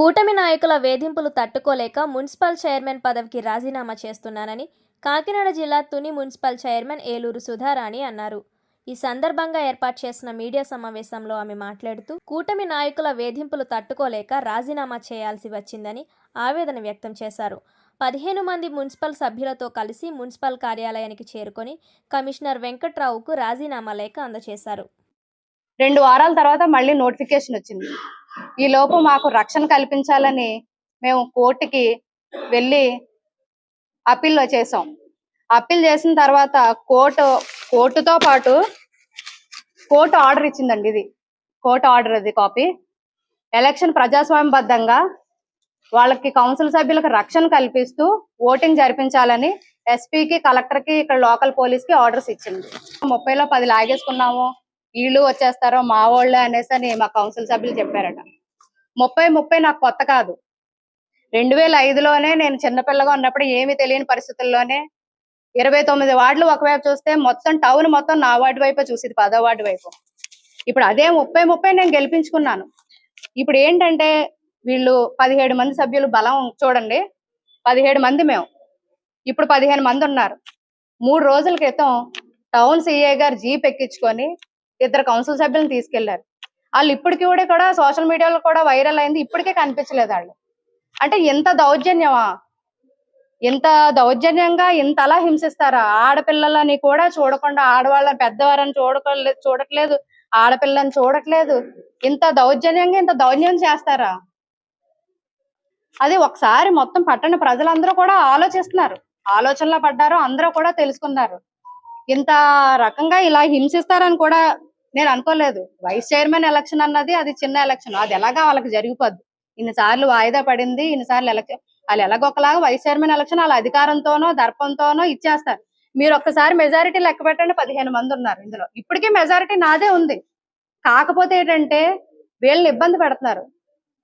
కూటమి నాయకుల వేధింపులు తట్టుకోలేక మున్సిపల్ చైర్మన్ పదవికి రాజీనామా చేస్తున్నానని కాకినాడ జిల్లా తుని మున్సిపల్ చైర్మన్ ఏలూరు సుధారాణి అన్నారు. ఈ సందర్భంగా ఏర్పాటు చేసిన మీడియా సమావేశంలో ఆమె మాట్లాడుతూ కూటమి నాయకుల వేధింపులు తట్టుకోలేక రాజీనామా చేయాల్సి వచ్చిందని ఆవేదన వ్యక్తం చేశారు. పదిహేను మంది మున్సిపల్ సభ్యులతో కలిసి మున్సిపల్ కార్యాలయానికి చేరుకొని కమిషనర్ వెంకట్రావుకు రాజీనామా లేఖ అందజేశారు. రెండు వారాల తర్వాత మళ్ళీ నోటిఫికేషన్ వచ్చింది. ఈ లోపు మాకు రక్షణ కల్పించాలని మేము కోర్టుకి వెళ్ళి అప్పీల్ చేసాం అప్పీల్ చేసిన తర్వాత కోర్టు కోర్టుతో పాటు కోర్టు ఆర్డర్ ఇచ్చిందండి ఇది. కోర్టు ఆర్డర్ ఇది కాపీ. ఎలక్షన్ ప్రజాస్వామ్యబద్ధంగా వాళ్ళకి కౌన్సిల్ సభ్యులకు రక్షణ కల్పిస్తూ ఓటింగ్ జరిపించాలని ఎస్పీకి కలెక్టర్కి ఇక్కడ లోకల్ పోలీస్కి ఆర్డర్స్ ఇచ్చింది. ముప్పైలో పది లాగేసుకున్నాము. వీళ్ళు వచ్చేస్తారో మా వాళ్ళే అనేసి అని మా కౌన్సిల్ సభ్యులు చెప్పారట. ముప్పై ముప్పై నాకు కొత్త కాదు. రెండు వేల ఐదులోనే నేను చిన్నపిల్లగా ఉన్నప్పుడు ఏమీ తెలియని పరిస్థితుల్లోనే ఇరవై తొమ్మిది వార్డులు ఒకవైపు చూస్తే మొత్తం టౌన్ మొత్తం నా వార్డు వైపే చూసింది పదో వార్డు వైపు. ఇప్పుడు అదే ముప్పై ముప్పై నేను గెలిపించుకున్నాను. ఇప్పుడు ఏంటంటే వీళ్ళు పదిహేడు మంది సభ్యులు బలం చూడండి. పదిహేడు మంది మేము. ఇప్పుడు పదిహేను మంది ఉన్నారు. మూడు రోజుల క్రితం టౌన్ సిఏ గారు జీప్ ఎక్కించుకొని ఇద్దరు కౌన్సిల్ సభ్యులను తీసుకెళ్ళారు. వాళ్ళు ఇప్పటికి కూడా కూడా సోషల్ మీడియాలో కూడా వైరల్ అయింది. ఇప్పటికే కనిపించలేదు వాళ్ళు. అంటే ఎంత దౌర్జన్యమా? ఇంత దౌర్జన్యంగా ఇంత అలా హింసిస్తారా? ఆడపిల్లలని కూడా చూడకుండా ఆడవాళ్ళని పెద్దవారని చూడకలేదు చూడట్లేదు. ఆడపిల్లని చూడట్లేదు. ఇంత దౌర్జన్యంగా ఇంత దౌర్జన్యం చేస్తారా? అది ఒకసారి మొత్తం పట్టణ ప్రజలందరూ కూడా ఆలోచిస్తున్నారు. ఆలోచనలో పడ్డారు అందరూ కూడా తెలుసుకున్నారు. ఇంత రకంగా ఇలా హింసిస్తారని కూడా నేను అనుకోలేదు. వైస్ చైర్మన్ ఎలక్షన్ అన్నది అది చిన్న ఎలక్షన్ అది ఎలాగా వాళ్ళకి జరిగిపోద్ది. ఇన్నిసార్లు వాయిదా పడింది ఇన్నిసార్లు ఎలక్షన్ వాళ్ళు ఎలాగొకలాగా వైస్ చైర్మన్ ఎలక్షన్ వాళ్ళ అధికారంతోనో దర్పంతోనో ఇచ్చేస్తారు. మీరు ఒక్కసారి మెజారిటీ లెక్క పెట్టండి పదిహేను మంది ఉన్నారు ఇందులో. ఇప్పటికీ మెజారిటీ నాదే ఉంది. కాకపోతే ఏంటంటే వీళ్ళని ఇబ్బంది పెడుతున్నారు.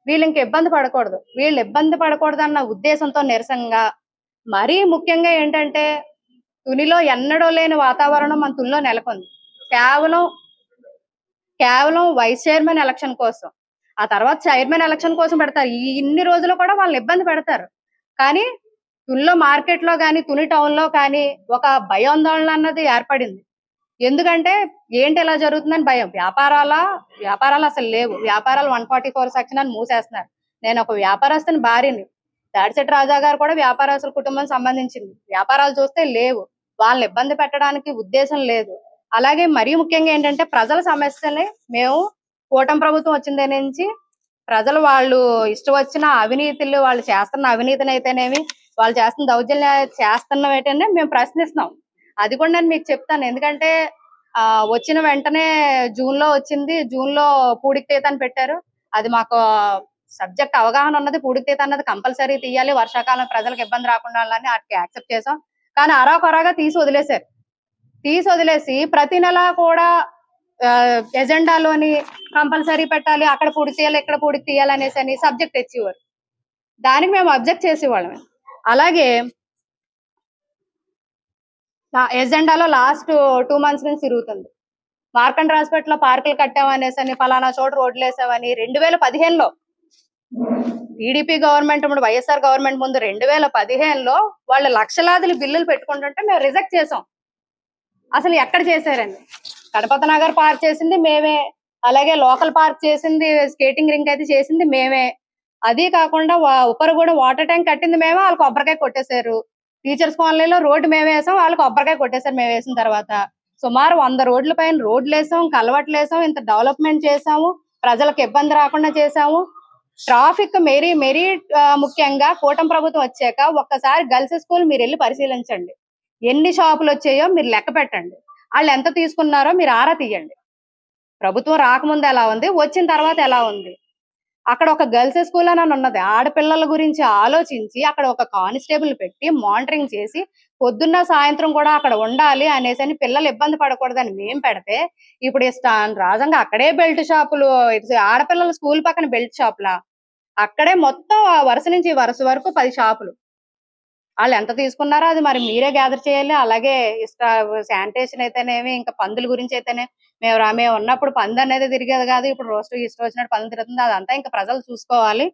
వీళ్ళు ఇంక ఇబ్బంది పడకూడదు. వీళ్ళు ఇబ్బంది పడకూడదు అన్న ఉద్దేశంతో నిరసనగా మరీ ముఖ్యంగా ఏంటంటే తునిలో ఎన్నడూ లేని వాతావరణం మన తునిలో నెలకొంది. కేవలం కేవలం వైస్ చైర్మన్ ఎలక్షన్ కోసం. ఆ తర్వాత చైర్మన్ ఎలక్షన్ కోసం పెడతారు. ఈ ఇన్ని రోజులు కూడా వాళ్ళని ఇబ్బంది పెడతారు. కానీ తుల్లో మార్కెట్లో కానీ తుని టౌన్లో కానీ ఒక భయాందోళన అన్నది ఏర్పడింది. ఎందుకంటే ఏంటి ఇలా జరుగుతుందని భయం. వ్యాపారాల వ్యాపారాలు అసలు లేవు. వ్యాపారాలు వన్ ఫార్టీ ఫోర్ సెక్షన్ అని మూసేస్తున్నారు. నేను ఒక వ్యాపారస్తుని భార్యని. దాడిశెట్టి రాజా గారు కూడా వ్యాపారస్తుల కుటుంబం సంబంధించింది. వ్యాపారాలు చూస్తే లేవు. వాళ్ళని ఇబ్బంది పెట్టడానికి ఉద్దేశం లేదు. అలాగే మరీ ముఖ్యంగా ఏంటంటే ప్రజల సమస్యల్ని మేము కూటమి ప్రభుత్వం వచ్చిన దగ్గర నుంచి ప్రజలు వాళ్ళు ఇష్టం వచ్చిన అవినీతులు వాళ్ళు చేస్తున్న అవినీతిని అయితేనేమి వాళ్ళు చేస్తున్న దౌర్జన్య చేస్తున్న ఏంటంటే మేము ప్రశ్నిస్తున్నాం. అది కూడా నేను మీకు చెప్తాను. ఎందుకంటే ఆ వచ్చిన వెంటనే జూన్లో వచ్చింది. జూన్లో పూడికి తీత అని పెట్టారు. అది మాకు సబ్జెక్ట్ అవగాహన ఉన్నది. పూడికి తీత అన్నది కంపల్సరీ తీయాలి. వర్షాకాలం ప్రజలకు ఇబ్బంది రాకుండా అని వాటికి యాక్సెప్ట్ చేసాం. కానీ అరాకొరాగా తీసి వదిలేశారు. తీసి వదిలేసి ప్రతి నెల కూడా ఎజెండాలోని కంపల్సరీ పెట్టాలి అక్కడ పూడి తీయాలి ఇక్కడ పూడి తీయాలి అనేసి అని సబ్జెక్ట్ తెచ్చేవారు. దానికి మేము అబ్జెక్ట్ చేసేవాళ్ళం అలాగే ఎజెండాలో లాస్ట్ టూ మంత్స్ నుంచి తిరుగుతుంది. మార్కండ్ హాస్పిటల్ పార్కులు కట్టామనేసి అని ఫలానా చోట రోడ్లు వేసామని రెండు వేల పదిహేనులో టీడీపీ గవర్నమెంట్ ఇప్పుడు వైఎస్ఆర్ గవర్నమెంట్ ముందు రెండు వేల పదిహేనులో వాళ్ళు లక్షలాది బిల్లులు పెట్టుకుంటుంటే మేము రిజెక్ట్ చేసాం. అసలు ఎక్కడ చేశారండి? గణపతి నగర్ పార్క్ చేసింది మేమే. అలాగే లోకల్ పార్క్ చేసింది స్కేటింగ్ రింగ్ అయితే చేసింది మేమే. అది కాకుండా ఉప్పరగూడ వాటర్ ట్యాంక్ కట్టింది మేమే వాళ్ళు కొబ్బరికాయ కొట్టేశారు. టీచర్స్ కాలనీలో రోడ్డు మేము వేసాం వాళ్ళు కొబ్బరికాయ కొట్టేశారు మేము వేసిన తర్వాత. సుమారు వంద రోడ్ల పైన రోడ్లు వేసాం కలవట్లు వేసాం ఇంత డెవలప్మెంట్ చేసాము ప్రజలకు ఇబ్బంది రాకుండా చేసాము ట్రాఫిక్ మెరీ మెరీ ముఖ్యంగా కూటమి ప్రభుత్వం వచ్చాక ఒక్కసారి గర్ల్స్ స్కూల్ మీరు వెళ్ళి పరిశీలించండి. ఎన్ని షాపులు వచ్చాయో మీరు లెక్క పెట్టండి. వాళ్ళు ఎంత తీసుకున్నారో మీరు ఆరా తీయండి. ప్రభుత్వం రాకముందు ఎలా ఉంది? వచ్చిన తర్వాత ఎలా ఉంది? అక్కడ ఒక గర్ల్స్ స్కూల్ అని ఉన్నది. ఆడపిల్లల గురించి ఆలోచించి అక్కడ ఒక కానిస్టేబుల్ పెట్టి మానిటరింగ్ చేసి పొద్దున్న సాయంత్రం కూడా అక్కడ ఉండాలి అనేసి అని పిల్లలు ఇబ్బంది పడకూడదని మేము పెడితే ఇప్పుడు ఇష్టాన్ రాజంగా అక్కడే బెల్ట్ షాపులు ఆడపిల్లల స్కూల్ పక్కన బెల్ట్ షాపులా? అక్కడే మొత్తం వరుస నుంచి వరుస వరకు పది షాపులు. వాళ్ళు ఎంత తీసుకున్నారో అది మరి మీరే గ్యాదర్ చేయాలి. అలాగే ఇష్ట శానిటేషన్ అయితేనేమి ఇంకా పందుల గురించి అయితేనే మేము మేము ఉన్నప్పుడు పంది అనేది తిరిగేది కాదు. ఇప్పుడు రోజు ఇష్టం వచ్చినట్టు పందులు తిరుగుతుంది. అదంతా ఇంకా ప్రజలు చూసుకోవాలి.